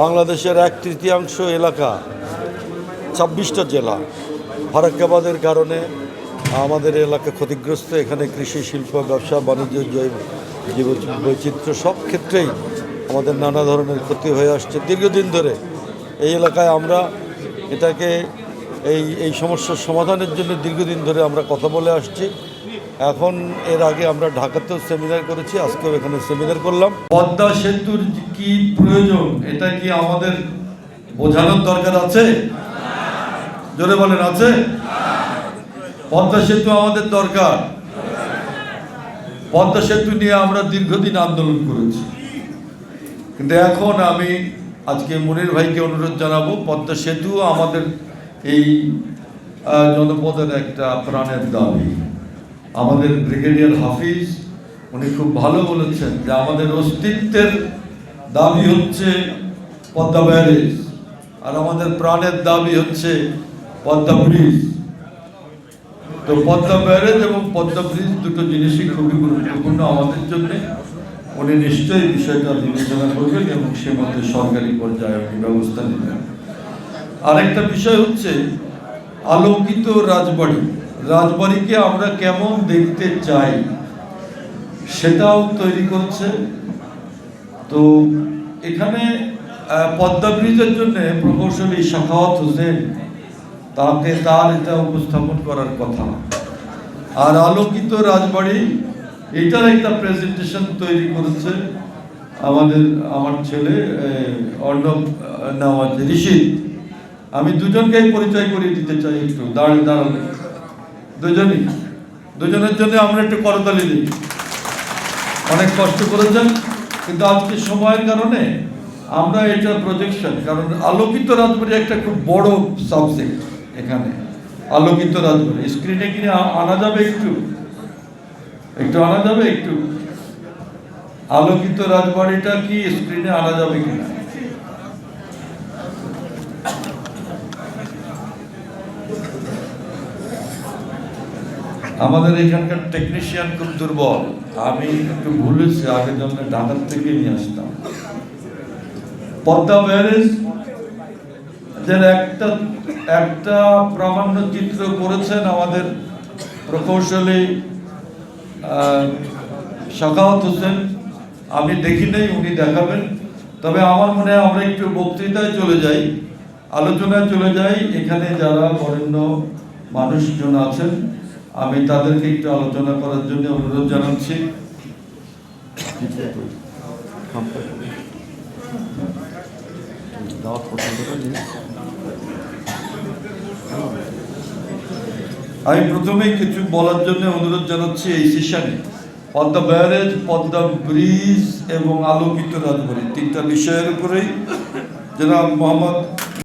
বাংলাদেশের এক তৃতীয়াংশ এলাকা, ছাব্বিশটা জেলা। ফারাক্কাবাদের কারণে আমাদের এলাকা ক্ষতিগ্রস্ত। এখানে কৃষি, শিল্প, ব্যবসা, বাণিজ্য, জৈব জীব বৈচিত্র্য সব ক্ষেত্রেই আমাদের নানা ধরনের ক্ষতি হয়ে আসছে। দীর্ঘদিন ধরে এই এলাকায় আমরা এটাকে এই এই সমস্যার সমাধানের জন্য দীর্ঘদিন ধরে আমরা কথা বলে আসছি। এখন এর আগে আমরা ঢাকাতেও সেমিনার করেছি, আজকেও এখানে সেমিনার করলাম। পদ্মা সেতুর কি প্রয়োজন, এটা কি আমাদের বোঝানোর দরকার আছে? জোরে বলেন, আছে? পদ্মা সেতু আমাদের দরকার। পদ্মা সেতু নিয়ে আমরা দীর্ঘদিন আন্দোলন করেছি। কিন্তু এখন আমি আজকে মনির ভাইকে অনুরোধ জানাব, পদ্মা সেতু আমাদের এই জনপদের একটা প্রাণের দাবি। আমাদের ব্রিগেডিয়ার হাফিজ, উনি খুব ভালো বলেছেন যে আমাদের অস্তিত্বের দাবি হচ্ছে পদ্মা ব্যারেজ, আর আমাদের প্রাণের দাবি হচ্ছে পদ্মা ব্রিজ। তো পদ্মা ব্যারেজ এবং পদ্মা ব্রিজ দুটো জিনিসই খুবই গুরুত্বপূর্ণ আমাদের জন্য। উনি নিশ্চয়ই বিষয়টা বিবেচনা করবেন এবং সে মধ্যে সরকারি পর্যায়ে ব্যবস্থা নেবেন। আরেকটা বিষয় হচ্ছে আলোকিত রাজবাড়ি। রাজবাড়িকে আমরা কেমন দেখতে চাই সেটাও তৈরি করছে। তো এখানে পদ্মা ব্রিজের জন্য প্রকৌশলী শাখাওয়াত হোসেন তাকে তার এটা উপস্থাপন করার কথা। আর আলোকিত রাজবাড়ি এটার একটা প্রেজেন্টেশন তৈরি করেছে আমাদের আমার ছেলে অর্ণব আহ, নওয়াজ ঋষি আমি দুজনকেই পরিচয় করিয়ে দিতে চাই একটু। দাঁড়িয়ে দাঁড়ালে দুজনই। দুজনের জন্য আমরা একটু করতালি দিই। অনেক কষ্ট করেছেন, কিন্তু আজকে সময়ের কারণে আমরা এটা প্রজেকশন কারণ আলোকিত রাজবাড়ি একটা খুব বড় সাবজেক্ট এখানে। আলোকিত রাজবাড়ি। স্ক্রিনে কিনে আনা যাবে একটু। একটু আনা যাবে একটু। আলোকিত রাজবাড়িটা কি স্ক্রিনে আনা যাবে কিনা? আমাদের এখানকার টেকনিশিয়ান খুব দুর্বল। আমি একটু ভুলেছি আগে জন্য ঢাকার থেকে নিয়ে আসতাম। পদ্মা ব্যারেজ একটা একটা প্রামাণ্য চিত্র করেছেন আমাদের প্রকৌশলী শাখাওয়াত হোসেন। আমি দেখি নাই, উনি দেখাবেন। তবে আমার মনে হয় আমরা একটু বক্তৃতায় চলে যাই, আলোচনায় চলে যাই। এখানে যারা বরেণ্য মানুষজন আছেন আমি তাদেরকে একটু আলোচনা করার জন্য অনুরোধ জানাচ্ছি। আমি প্রথমেই কিছু বলার জন্য অনুরোধ জানাচ্ছি এই সেশনে পদ্মা ব্যারেজ, পদ্মা ব্রিজ এবং আলোকিত রাজবাড়ি, তিনটা বিষয়ের উপরেই। জনাব মোহাম্মদ